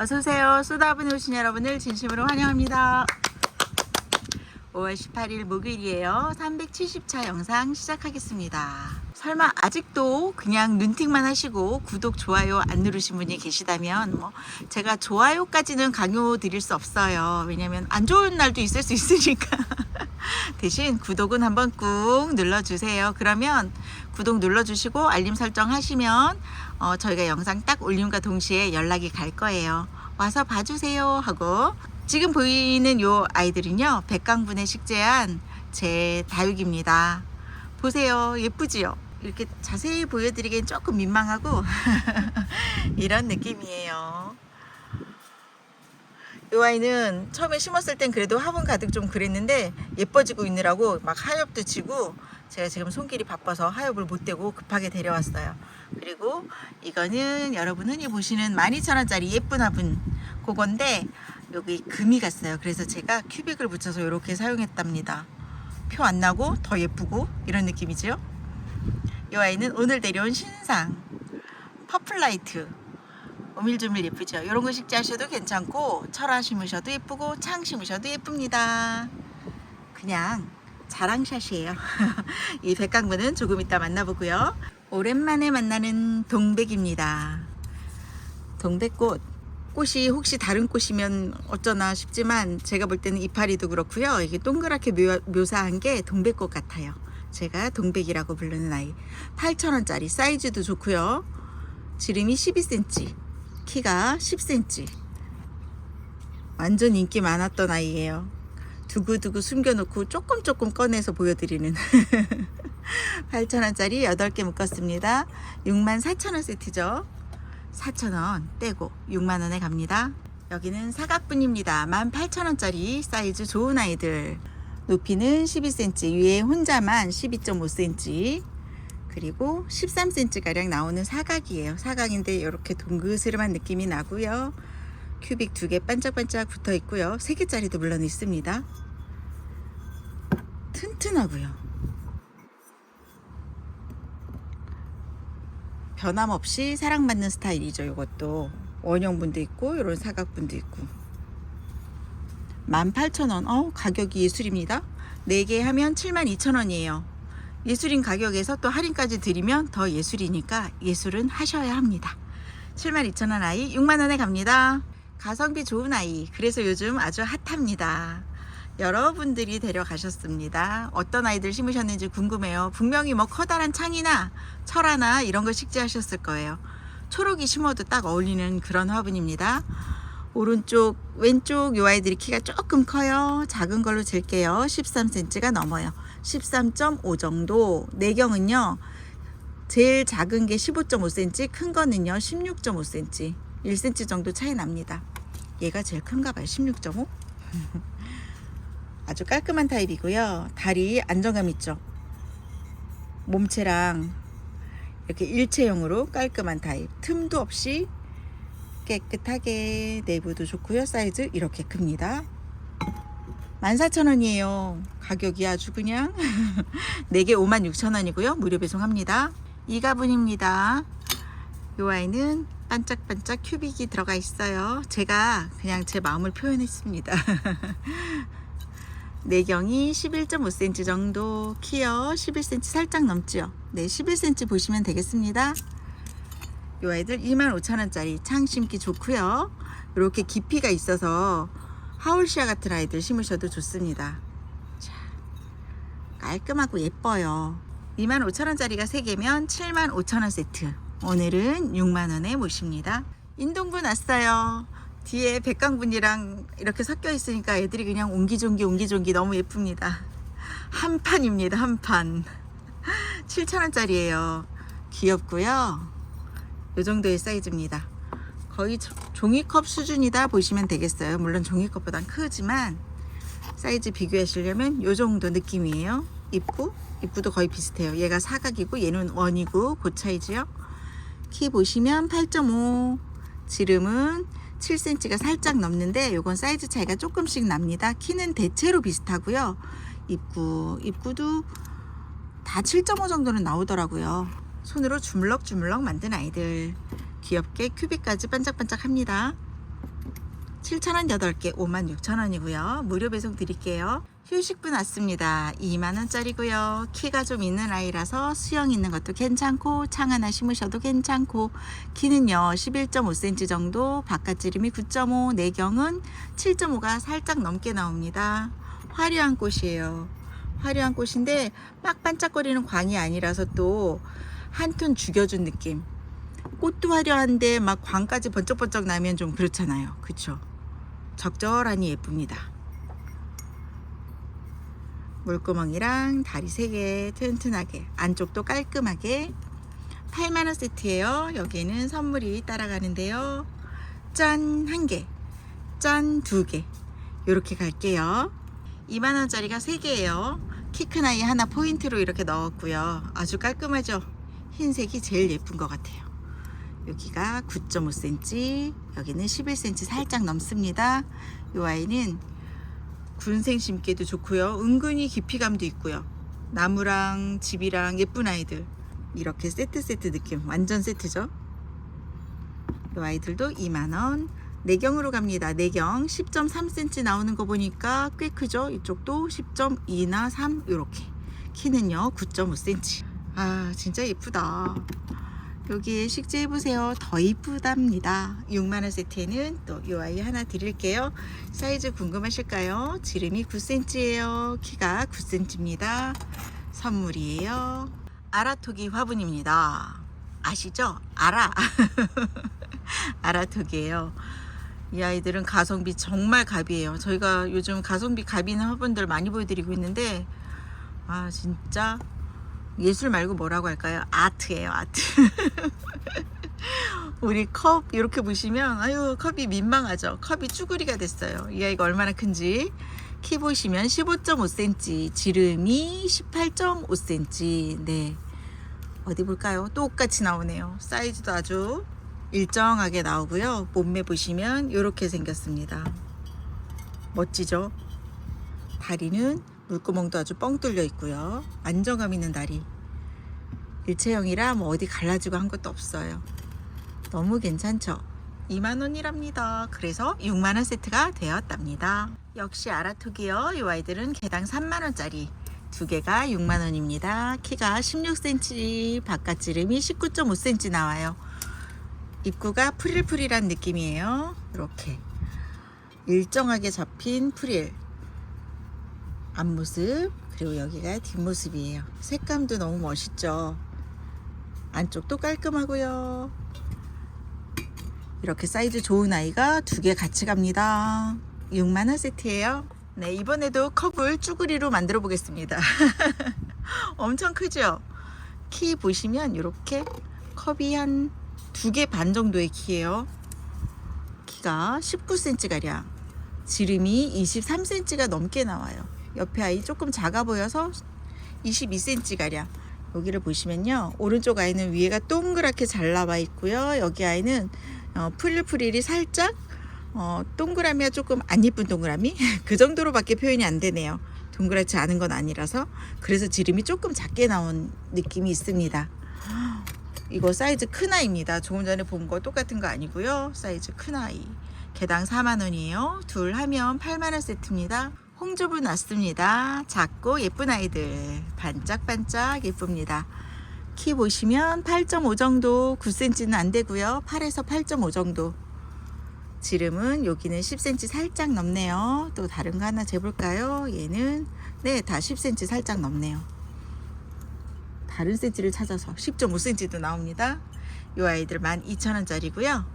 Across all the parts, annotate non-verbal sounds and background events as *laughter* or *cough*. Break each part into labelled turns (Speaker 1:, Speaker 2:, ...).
Speaker 1: 어서오세요. 쏟아분에 오신 여러분을 진심으로 환영합니다. 5월 18일 목요일이에요. 370차 영상 시작하겠습니다. 설마 아직도 그냥 눈팅만 하시고 구독, 좋아요 안 누르신 분이 계시다면 뭐 제가 좋아요까지는 강요 드릴 수 없어요. 왜냐면 안 좋은 날도 있을 수 있으니까. *laughs* 대신 구독은 한번 꾹 눌러주세요. 그러면 구독 눌러주시고 알림 설정 하시면 어, 저희가 영상 딱 올림과 동시에 연락이 갈 거예요. 와서 봐주세요 하고 지금 보이는 요 아이들은요 백강분에 식재한 제 다육입니다. 보세요 예쁘지요? 이렇게 자세히 보여드리기엔 조금 민망하고 *laughs* 이런 느낌이에요. 이 아이는 처음에 심었을 땐 그래도 화분 가득 좀 그랬는데 예뻐지고 있느라고 막 하엽도 치고 제가 지금 손길이 바빠서 하엽을 못 대고 급하게 데려왔어요. 그리고 이거는 여러분 흔히 보시는 12,000원짜리 예쁜 화분 그건데 여기 금이 갔어요. 그래서 제가 큐빅을 붙여서 이렇게 사용했답니다. 표 안 나고 더 예쁘고 이런 느낌이죠. 이 아이는 오늘 데려온 신상 퍼플라이트 오밀조밀 예쁘죠? 이런 거 식재하셔도 괜찮고 철화 심으셔도 예쁘고 창 심으셔도 예쁩니다. 그냥 자랑샷이에요. *laughs* 이 백강분은 조금 이따 만나보고요. 오랜만에 만나는 동백입니다. 동백꽃. 꽃이 혹시 다른 꽃이면 어쩌나 싶지만 제가 볼 때는 이파리도 그렇고요. 이게 동그랗게 묘, 묘사한 게 동백꽃 같아요. 제가 동백이라고 부르는 아이. 8,000원짜리 사이즈도 좋고요. 지름이 12cm, 키가 10cm. 완전 인기 많았던 아이예요. 두고두고 숨겨놓고 조금 조금 꺼내서 보여드리는 *laughs* 8,000원짜리 8개 묶었습니다. 64,000원 세트죠. 4,000원 떼고 6만원에 갑니다. 여기는 사각분입니다. 18,000원짜리 사이즈 좋은 아이들. 높이는 12cm, 위에 혼자만 12.5cm. 그리고 13cm가량 나오는 사각이에요. 사각인데 이렇게 동그스름한 느낌이 나고요. 큐빅 두 개 반짝반짝 붙어 있고요. 세 개짜리도 물론 있습니다. 튼튼하고요. 변함없이 사랑받는 스타일이죠. 이것도 원형분도 있고 이런 사각분도 있고 18,000원. 어, 가격이 예술입니다. 4개 하면 72,000원이에요. 예술인 가격에서 또 할인까지 드리면 더 예술이니까 예술은 하셔야 합니다. 72,000원 아이 6만원에 갑니다. 가성비 좋은 아이. 그래서 요즘 아주 핫합니다. 여러분들이 데려가셨습니다. 어떤 아이들 심으셨는지 궁금해요. 분명히 뭐 커다란 창이나 철화나 이런 거 식재하셨을 거예요. 초록이 심어도 딱 어울리는 그런 화분입니다. 오른쪽, 왼쪽 요 아이들이 키가 조금 커요. 작은 걸로 잴게요. 13cm가 넘어요. 13.5 정도. 내경은요. 제일 작은 게 15.5cm, 큰 거는요 16.5cm, 1cm 정도 차이 납니다. 얘가 제일 큰가 봐요. 16.5. *laughs* 아주 깔끔한 타입이고요. 다리 안정감 있죠. 몸체랑 이렇게 일체형으로 깔끔한 타입. 틈도 없이 깨끗하게 내부도 좋고요. 사이즈 이렇게 큽니다. 14,000원이에요. 가격이 아주 그냥 *laughs* 4개 56,000원이고요. 무료 배송합니다. 이 가분입니다. 이 아이는 반짝반짝 큐빅이 들어가 있어요. 제가 그냥 제 마음을 표현했습니다. *laughs* 내경이 11.5cm 정도, 키요 11cm 살짝 넘죠. 네, 11cm 보시면 되겠습니다. 이 아이들 25,000원짜리 창 심기 좋고요. 이렇게 깊이가 있어서 하울시아 같은 아이들 심으셔도 좋습니다. 자, 깔끔하고 예뻐요. 25,000원짜리가 3개면 75,000원 세트. 오늘은 6만원에 모십니다. 인동분 왔어요. 뒤에 백강분이랑 이렇게 섞여 있으니까 애들이 그냥 옹기종기 옹기종기 너무 예쁩니다. 한 판입니다. 한 판. *laughs* 7,000원짜리예요. 귀엽고요. 이 정도의 사이즈입니다. 거의 조- 종이컵 수준이다 보시면 되겠어요. 물론 종이컵보단 크지만 사이즈 비교하시려면 이 정도 느낌이에요. 입구, 입구도 거의 비슷해요. 얘가 사각이고 얘는 원이고 그 차이지요. 키 보시면 8.5, 지름은 7cm가 살짝 넘는데 요건 사이즈 차이가 조금씩 납니다. 키는 대체로 비슷하고요. 입구, 입구도 다 7.5 정도는 나오더라고요. 손으로 주물럭주물럭 만든 아이들. 귀엽게 큐빅까지 반짝반짝 합니다. 7,000원 8개 56,000원이고요. 무료 배송 드릴게요. 휴식분 왔습니다. 2만원짜리고요. 키가 좀 있는 아이라서 수영 있는 것도 괜찮고 창 하나 심으셔도 괜찮고 키는요 11.5cm 정도 바깥지름이 9.5 내경은 7.5가 살짝 넘게 나옵니다. 화려한 꽃이에요. 화려한 꽃인데 막 반짝거리는 광이 아니라서 또 한톤 죽여준 느낌. 꽃도 화려한데 막 광까지 번쩍번쩍 나면 좀 그렇잖아요. 그쵸? 적절하니 예쁩니다. 물구멍이랑 다리 3개 튼튼하게 안쪽도 깔끔하게 8만원 세트예요. 여기에는 선물이 따라가는데요. 짠! 한 개, 짠! 두 개. 이렇게 갈게요. 2만원짜리가 3개예요. 키 큰 아이 하나 포인트로 이렇게 넣었고요. 아주 깔끔하죠? 흰색이 제일 예쁜 것 같아요. 여기가 9.5cm, 여기는 11cm 살짝 넘습니다. 이 아이는 군생 심기에도 좋고요. 은근히 깊이감도 있고요. 나무랑 집이랑 예쁜 아이들 이렇게 세트 세트 느낌 완전 세트죠. 이 아이들도 2만 원. 내경으로 갑니다. 내경 10.3cm 나오는 거 보니까 꽤 크죠. 이쪽도 10.2나 3 이렇게. 키는요 9.5cm. 아 진짜 예쁘다. 여기에 식재 해보세요. 더 이쁘답니다. 6만원 세트에는 또 이 아이 하나 드릴게요. 사이즈 궁금하실까요? 지름이 9cm예요. 키가 9cm입니다. 선물이에요. 아라토기 화분입니다. 아시죠? 아라. *laughs* 아라토기예요. 이 아이들은 가성비 정말 갑이에요. 저희가 요즘 가성비 갑 있는 화분들 많이 보여드리고 있는데 아 진짜 예술 말고 뭐라고 할까요? 아트예요, 아트. *laughs* 우리 컵 이렇게 보시면 아유 컵이 민망하죠. 컵이 쭈구리가 됐어요. 이 아이가 얼마나 큰지 키 보시면 15.5cm, 지름이 18.5cm. 네. 어디 볼까요? 똑같이 나오네요. 사이즈도 아주 일정하게 나오고요. 몸매 보시면 이렇게 생겼습니다. 멋지죠? 다리는 물구멍도 아주 뻥 뚫려 있고요. 안정감 있는 다리. 일체형이라 뭐 어디 갈라지고 한 것도 없어요. 너무 괜찮죠? 2만원이랍니다. 그래서 6만원 세트가 되었답니다. 역시 아라톡이요. 이 아이들은 개당 3만원짜리. 두 개가 6만원입니다. 키가 16cm, 바깥지름이 19.5cm 나와요. 입구가 프릴프릴한 느낌이에요. 이렇게. 일정하게 잡힌 프릴. 앞모습 그리고 여기가 뒷모습이에요. 색감도 너무 멋있죠? 안쪽도 깔끔하고요. 이렇게 사이즈 좋은 아이가 두 개 같이 갑니다. 6만원 세트예요. 네 이번에도 컵을 쭈구리로 만들어 보겠습니다. *laughs* 엄청 크죠? 키 보시면 이렇게 컵이 한 두 개 반 정도의 키예요. 키가 19cm 가량 지름이 23cm가 넘게 나와요 옆에 아이 조금 작아 보여서 22cm 가량. 여기를 보시면요. 오른쪽 아이는 위에가 동그랗게 잘 나와 있고요. 여기 아이는 어, 프릴프릴이 살짝 어, 동그라미가 조금 안 예쁜 동그라미 *laughs* 그 정도로밖에 표현이 안 되네요. 동그랗지 않은 건 아니라서 그래서 지름이 조금 작게 나온 느낌이 있습니다. 이거 사이즈 큰 아이입니다. 조금 전에 본 거 똑같은 거 아니고요. 사이즈 큰 아이. 개당 4만 원이에요. 둘 하면 8만 원 세트입니다. 홍조분 왔습니다. 작고 예쁜 아이들 반짝반짝 예쁩니다. 키 보시면 8.5 정도 9cm는 안 되고요. 8에서 8.5 정도. 지름은 여기는 10cm 살짝 넘네요. 또 다른 거 하나 재볼까요? 얘는 네, 다 10cm 살짝 넘네요. 다른 센치를 찾아서 10.5cm도 나옵니다. 이 아이들 12,000원짜리고요.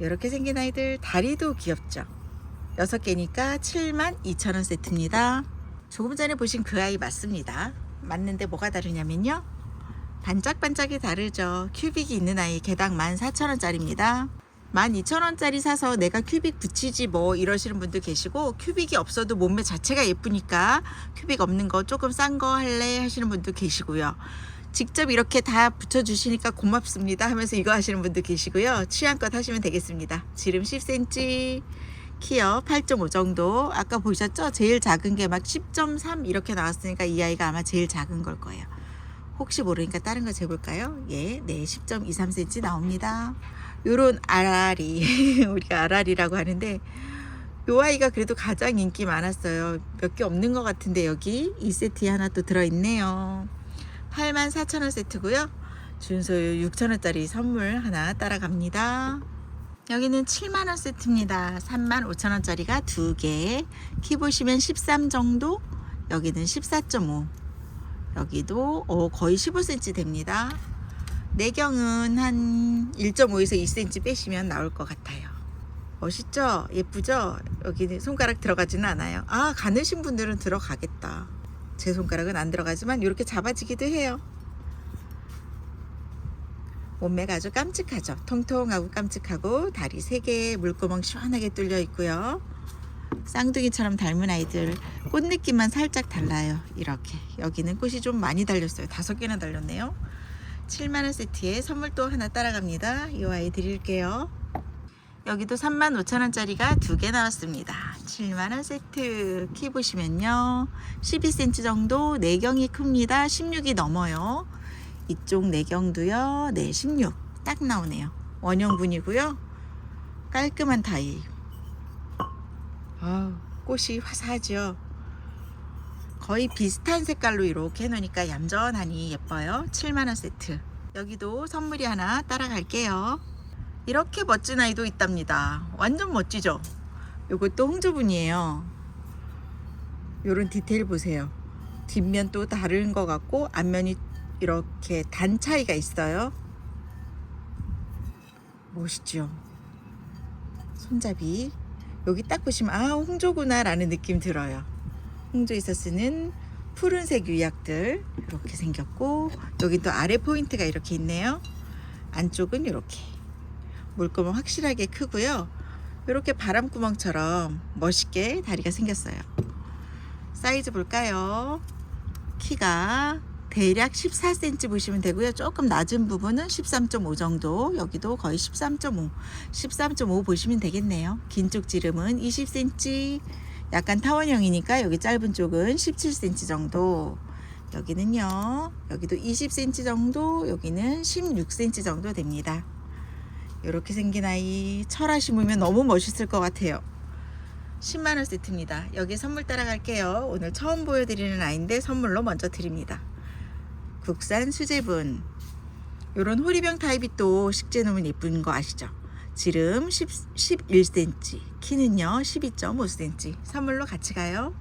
Speaker 1: 이렇게 생긴 아이들 다리도 귀엽죠. 6개니까 7만 2천원 세트입니다. 조금 전에 보신 그 아이 맞습니다. 맞는데 뭐가 다르냐면요. 반짝반짝이 다르죠. 큐빅이 있는 아이 개당 14,000원짜리입니다. 12,000원짜리 사서 내가 큐빅 붙이지 뭐 이러시는 분들 계시고 큐빅이 없어도 몸매 자체가 예쁘니까 큐빅 없는 거 조금 싼 거 할래 하시는 분도 계시고요. 직접 이렇게 다 붙여주시니까 고맙습니다 하면서 이거 하시는 분도 계시고요. 취향껏 하시면 되겠습니다. 지름 10cm, 키요 8.5 정도 아까 보셨죠 제일 작은 게 막 10.3 이렇게 나왔으니까 이 아이가 아마 제일 작은 걸 거예요 혹시 모르니까 다른 거 재볼까요 예, 네 10.23cm 나옵니다 요런 아라리 *laughs* 우리가 아라리라고 하는데 요 아이가 그래도 가장 인기 많았어요. 몇 개 없는 것 같은데 여기 이 세트에 하나 또 들어있네요. 84,000원 세트고요. 준소유 6,000원짜리 선물 하나 따라갑니다. 여기는 7만원 세트입니다. 35,000원짜리가 두 개. 키 보시면 13 정도. 여기는 14.5. 여기도 어, 거의 15cm 됩니다. 내경은 한 1.5에서 2cm 빼시면 나올 것 같아요. 멋있죠? 예쁘죠? 여기는 손가락 들어가지는 않아요. 아, 가느신 분들은 들어가겠다. 제 손가락은 안 들어가지만 이렇게 잡아지기도 해요. 몸매가 아주 깜찍하죠. 통통하고 깜찍하고 다리 3개 물구멍 시원하게 뚫려 있고요. 쌍둥이처럼 닮은 아이들 꽃 느낌만 살짝 달라요. 이렇게 여기는 꽃이 좀 많이 달렸어요. 다섯 개나 달렸네요. 7만원 세트에 선물 또 하나 따라갑니다. 이 아이 드릴게요. 여기도 35,000원짜리가 두 개 나왔습니다. 7만원 세트 키 보시면요. 12cm 정도 내경이 큽니다. 16이 넘어요. 이쪽 내경도요. 네, 16. 딱 나오네요. 원형분이고요. 깔끔한 타입. 아, 꽃이 화사하죠. 거의 비슷한 색깔로 이렇게 해놓으니까 얌전하니 예뻐요. 7만원 세트. 여기도 선물이 하나 따라갈게요. 이렇게 멋진 아이도 있답니다. 완전 멋지죠? 요것도 홍조분이에요. 요런 디테일 보세요. 뒷면 또 다른 것 같고 앞면이 이렇게 단 차이가 있어요. 멋있죠? 손잡이. 여기 딱 보시면 아 홍조구나 라는 느낌 들어요. 홍조에서 쓰는 푸른색 유약들 이렇게 생겼고 여기 또 아래 포인트가 이렇게 있네요. 안쪽은 이렇게 물구멍 확실하게 크고요. 이렇게 바람구멍처럼 멋있게 다리가 생겼어요. 사이즈 볼까요? 키가 대략 14cm 보시면 되고요. 조금 낮은 부분은 13.5 정도, 여기도 거의 13.5, 13.5 보시면 되겠네요. 긴 쪽 지름은 20cm, 약간 타원형이니까 여기 짧은 쪽은 17cm 정도. 여기는요, 여기도 20cm 정도, 여기는 16cm 정도 됩니다. 이렇게 생긴 아이 철화 심으면 너무 멋있을 것 같아요. 10만원 세트입니다. 여기 선물 따라갈게요. 오늘 처음 보여드리는 아이인데 선물로 먼저 드립니다. 국산 수제분. 요런 호리병 타입이 또 식재 놓으면 예쁜 거 아시죠? 지름 10, 11cm, 키는요 12.5cm. 선물로 같이 가요.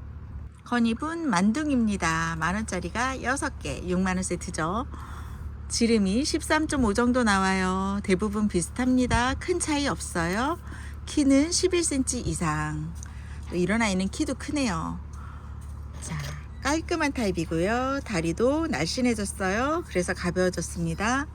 Speaker 1: 건입은 만둥입니다. 만원짜리가 6개, 6만원 세트죠. 지름이 13.5 정도 나와요. 대부분 비슷합니다. 큰 차이 없어요. 키는 11cm 이상. 또 이런 아이는 키도 크네요. 자, 깔끔한 타입이고요. 다리도 날씬해졌어요. 그래서 가벼워졌습니다.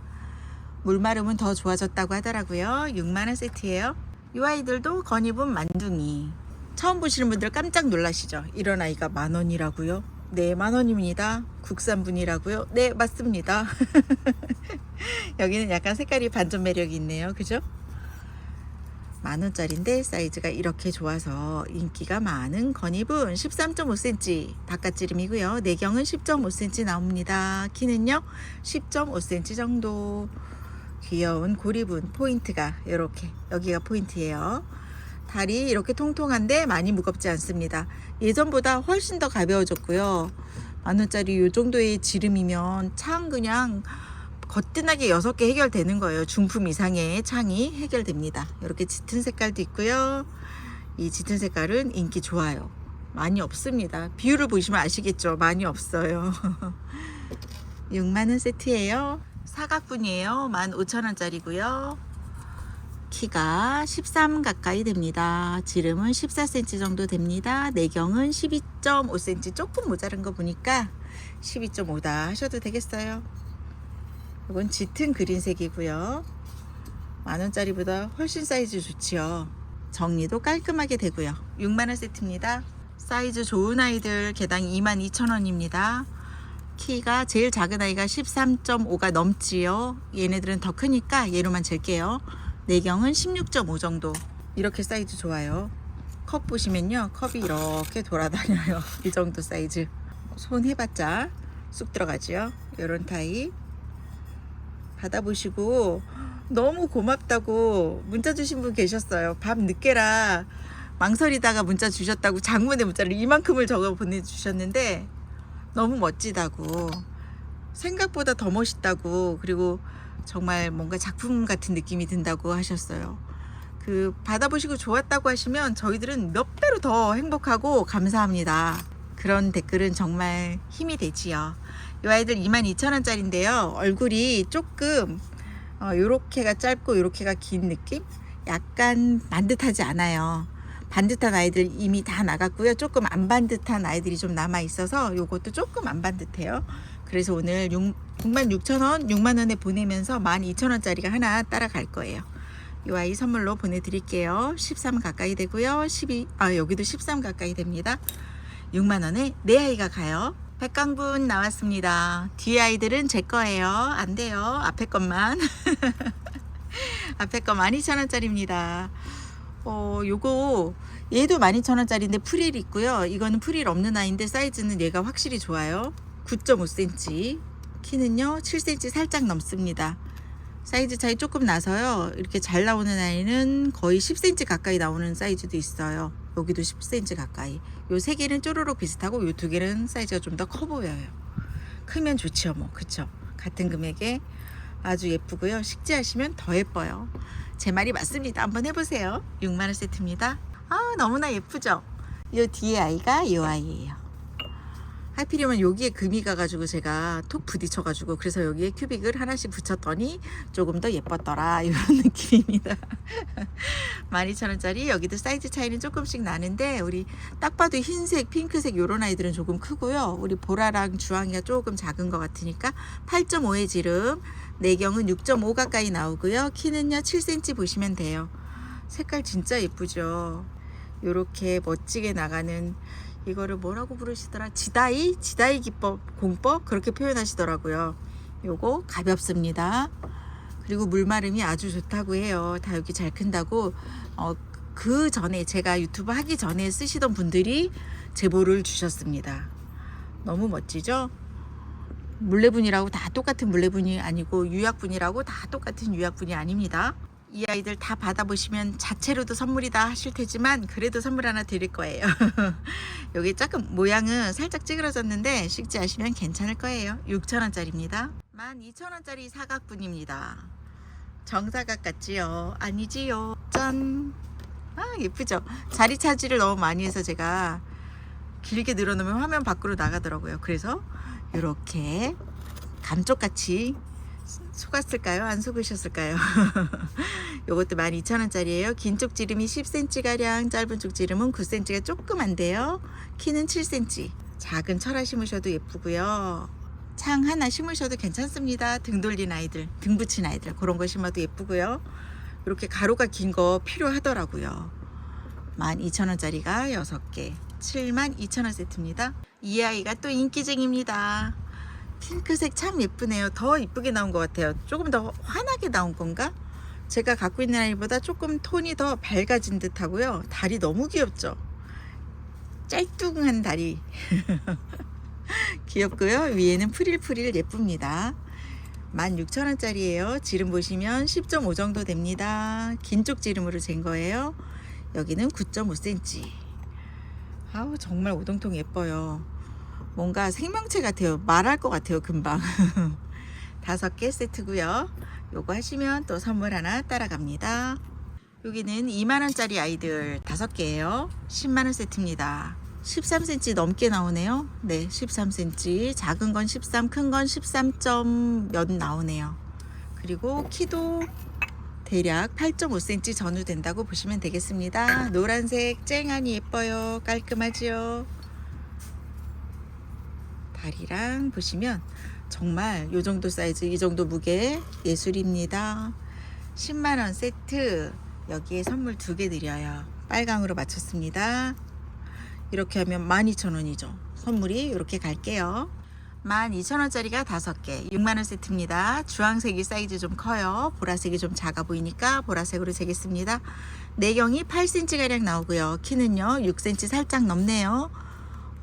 Speaker 1: 물마름은 더 좋아졌다고 하더라고요. 6만원 세트예요. 이 아이들도 건입은 만둥이. 처음 보시는 분들 깜짝 놀라시죠? 이런 아이가 만원이라고요? 네, 만원입니다. 국산분이라고요? 네, 맞습니다. *laughs* 여기는 약간 색깔이 반전 매력이 있네요. 그죠? 만원짜리인데 사이즈가 이렇게 좋아서 인기가 많은 건입은 13.5cm 바깥지름이고요. 내경은 10.5cm 나옵니다. 키는요 10.5cm 정도 귀여운 고리분 포인트가 이렇게 여기가 포인트예요. 다리 이렇게 통통한데 많이 무겁지 않습니다. 예전보다 훨씬 더 가벼워졌고요. 만원짜리 요 정도의 지름이면 창 그냥 거뜬하게 6개 해결되는 거예요. 중품 이상의 창이 해결됩니다. 이렇게 짙은 색깔도 있고요. 이 짙은 색깔은 인기 좋아요. 많이 없습니다. 비율을 보시면 아시겠죠? 많이 없어요. *laughs* 6만원 세트예요. 사각분이에요. 15,000원짜리고요. 키가 13 가까이 됩니다. 지름은 14cm 정도 됩니다. 내경은 12.5cm 조금 모자른 거 보니까 12.5다 하셔도 되겠어요. 이건 짙은 그린색이고요. 만원짜리보다 훨씬 사이즈 좋지요. 정리도 깔끔하게 되고요. 6만원 세트입니다. 사이즈 좋은 아이들 개당 22,000원입니다. 키가 제일 작은 아이가 13.5가 넘지요. 얘네들은 더 크니까 얘로만 잴게요. 내경은 16.5 정도. 이렇게 사이즈 좋아요. 컵 보시면요. 컵이 이렇게 돌아다녀요. *laughs* 이 정도 사이즈. 손 해봤자 쑥 들어가지요. 이런 타입. 받아보시고 너무 고맙다고 문자 주신 분 계셨어요. 밤 늦게라 망설이다가 문자 주셨다고 장문의 문자를 이만큼을 적어 보내주셨는데 너무 멋지다고 생각보다 더 멋있다고 그리고 정말 뭔가 작품 같은 느낌이 든다고 하셨어요. 그 받아보시고 좋았다고 하시면 저희들은 몇 배로 더 행복하고 감사합니다. 그런 댓글은 정말 힘이 되지요. 이 아이들 22,000원짜리인데요. 얼굴이 조금 어, 요렇게가 짧고 요렇게가 긴 느낌? 약간 반듯하지 않아요. 반듯한 아이들 이미 다 나갔고요. 조금 안 반듯한 아이들이 좀 남아 있어서 요것도 조금 안 반듯해요. 그래서 오늘 6, 66,000원, 6만원에 보내면서 12,000원짜리가 하나 따라갈 거예요. 이 아이 선물로 보내드릴게요. 13 가까이 되고요. 12, 아, 여기도 13 가까이 됩니다. 6만원에 네 아이가 가요. 백강분 나왔습니다. 뒤에 아이들은 제 거예요. 안 돼요. 앞에 것만. *laughs* 앞에 거 12,000원짜리입니다. 어, 요거 얘도 12,000원짜리인데 프릴 있고요. 이거는 프릴 없는 아이인데 사이즈는 얘가 확실히 좋아요. 9.5cm. 키는요 7cm 살짝 넘습니다. 사이즈 차이 조금 나서요. 이렇게 잘 나오는 아이는 거의 10cm 가까이 나오는 사이즈도 있어요. 여기도 10cm 가까이. 요 세 개는 쪼로록 비슷하고 요 두 개는 사이즈가 좀 더 커 보여요. 크면 좋죠, 뭐. 그쵸? 같은 금액에 아주 예쁘고요. 식재하시면 더 예뻐요. 제 말이 맞습니다. 한번 해보세요. 6만원 세트입니다. 아, 너무나 예쁘죠? 요 뒤에 아이가 요 아이예요. 하필이면 여기에 금이 가가지고 제가 톡 부딪혀가지고 그래서 여기에 큐빅을 하나씩 붙였더니 조금 더 예뻤더라 이런 *laughs* 느낌입니다. *laughs* 12,000원짜리 여기도 사이즈 차이는 조금씩 나는데 우리 딱 봐도 흰색 핑크색 요런 아이들은 조금 크고요. 우리 보라랑 주황이가 조금 작은 것 같으니까 8.5의 지름 내경은 6.5 가까이 나오고요. 키는요 7cm 보시면 돼요. 색깔 진짜 예쁘죠? 요렇게 멋지게 나가는 이거를 뭐라고 부르시더라? 지다이? 지다이 기법, 공법? 그렇게 표현하시더라고요. 요거 가볍습니다. 그리고 물마름이 아주 좋다고 해요. 다 여기 잘 큰다고. 어, 그 전에 제가 유튜브 하기 전에 쓰시던 분들이 제보를 주셨습니다. 너무 멋지죠? 물레분이라고 다 똑같은 물레분이 아니고 유약분이라고 다 똑같은 유약분이 아닙니다. 이 아이들 다 받아보시면 자체로도 선물이다 하실 테지만 그래도 선물 하나 드릴 거예요. *laughs* 여기 조금 모양은 살짝 찌그러졌는데 식지 하시면 괜찮을 거예요. 6,000원짜리입니다. 12,000원짜리 사각분입니다. 정사각 같지요? 아니지요? 짠! 아 예쁘죠? 자리 차지를 너무 많이 해서 제가 길게 늘어놓으면 화면 밖으로 나가더라고요. 그래서 이렇게 감쪽같이 속았을까요? 안 속으셨을까요? *laughs* 요것도 12,000원짜리예요. 긴 쪽 지름이 10cm가량, 짧은 쪽 지름은 9cm가 조금 안 돼요. 키는 7cm. 작은 철화 심으셔도 예쁘고요. 창 하나 심으셔도 괜찮습니다. 등 돌린 아이들, 등 붙인 아이들 그런 거 심어도 예쁘고요. 이렇게 가로가 긴 거 필요하더라고요. 12,000원짜리가 6개, 72,000원 세트입니다. 이 아이가 또 인기쟁입니다. 핑크색 참 예쁘네요. 더 이쁘게 나온 것 같아요. 조금 더 환하게 나온 건가? 제가 갖고 있는 아이보다 조금 톤이 더 밝아진 듯 하고요. 다리 너무 귀엽죠? 짤뚱한 다리. *laughs* 귀엽고요. 위에는 프릴프릴 예쁩니다. 16,000원짜리예요. 지름 보시면 10.5 정도 됩니다. 긴 쪽 지름으로 잰 거예요. 여기는 9.5cm. 아우 정말 오동통 예뻐요. 뭔가 생명체 같아요. 말할 것 같아요. 금방. *laughs* 다섯 개 세트고요. 요거 하시면 또 선물 하나 따라갑니다. 여기는 2만원짜리 아이들 다섯 개예요. 10만원 세트입니다. 13cm 넘게 나오네요. 네, 13cm. 작은 건 13, 큰 건 13점 몇 나오네요. 그리고 키도 대략 8.5cm 전후 된다고 보시면 되겠습니다. 노란색 쨍하니 예뻐요. 깔끔하지요. 다리랑 보시면 정말 요 정도 사이즈, 이 정도 무게 예술입니다. 10만원 세트. 여기에 선물 두 개 드려요. 빨강으로 맞췄습니다. 이렇게 하면 12,000원이죠. 선물이 이렇게 갈게요. 12,000원짜리가 5개, 6만원 세트입니다. 주황색이 사이즈 좀 커요. 보라색이 좀 작아 보이니까 보라색으로 재겠습니다. 내경이 8cm가량 나오고요. 키는요, 6cm 살짝 넘네요.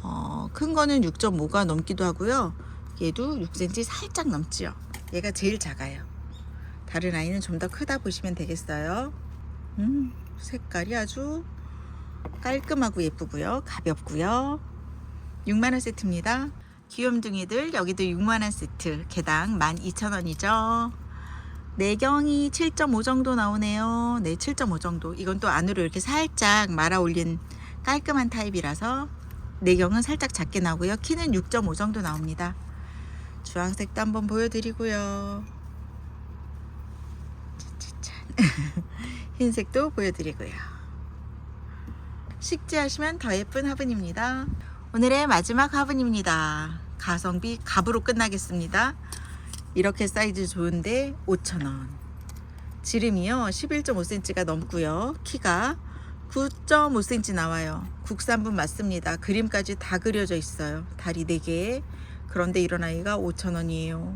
Speaker 1: 어, 큰 거는 6.5가 넘기도 하고요. 얘도 6cm 살짝 넘지요. 얘가 제일 작아요. 다른 아이는 좀 더 크다 보시면 되겠어요. 음, 색깔이 아주 깔끔하고 예쁘고요. 가볍고요. 6만원 세트입니다. 귀염둥이들 여기도 6만원 세트 개당 12,000원이죠. 내경이 7.5 정도 나오네요. 네, 7.5 정도. 이건 또 안으로 이렇게 살짝 말아 올린 깔끔한 타입이라서 내경은 살짝 작게 나오고요. 키는 6.5 정도 나옵니다. 주황색도 한번 보여드리고요. *laughs* 흰색도 보여드리고요. 식재하시면 더 예쁜 화분입니다. 오늘의 마지막 화분입니다. 가성비 갑으로 끝나겠습니다. 이렇게 사이즈 좋은데 5,000원. 지름이요 11.5cm가 넘고요. 키가 9.5cm 나와요. 국산분 맞습니다. 그림까지 다 그려져 있어요. 다리 4개. 그런데 이런 아이가 5,000원이에요.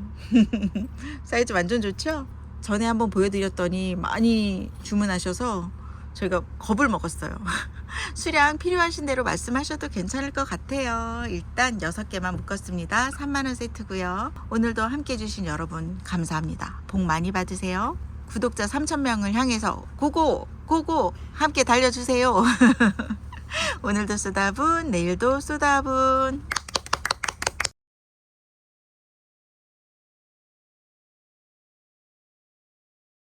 Speaker 1: *laughs* 사이즈 완전 좋죠? 전에 한번 보여드렸더니 많이 주문하셔서 저희가 겁을 먹었어요. *laughs* 수량 필요하신 대로 말씀하셔도 괜찮을 것 같아요. 일단 6개만 묶었습니다. 3만원 세트고요. 오늘도 함께 해주신 여러분 감사합니다. 복 많이 받으세요. 구독자 3,000명을 향해서 고고! 고고! 함께 달려주세요. *laughs* 오늘도 쏘다분, 내일도 쏘다분.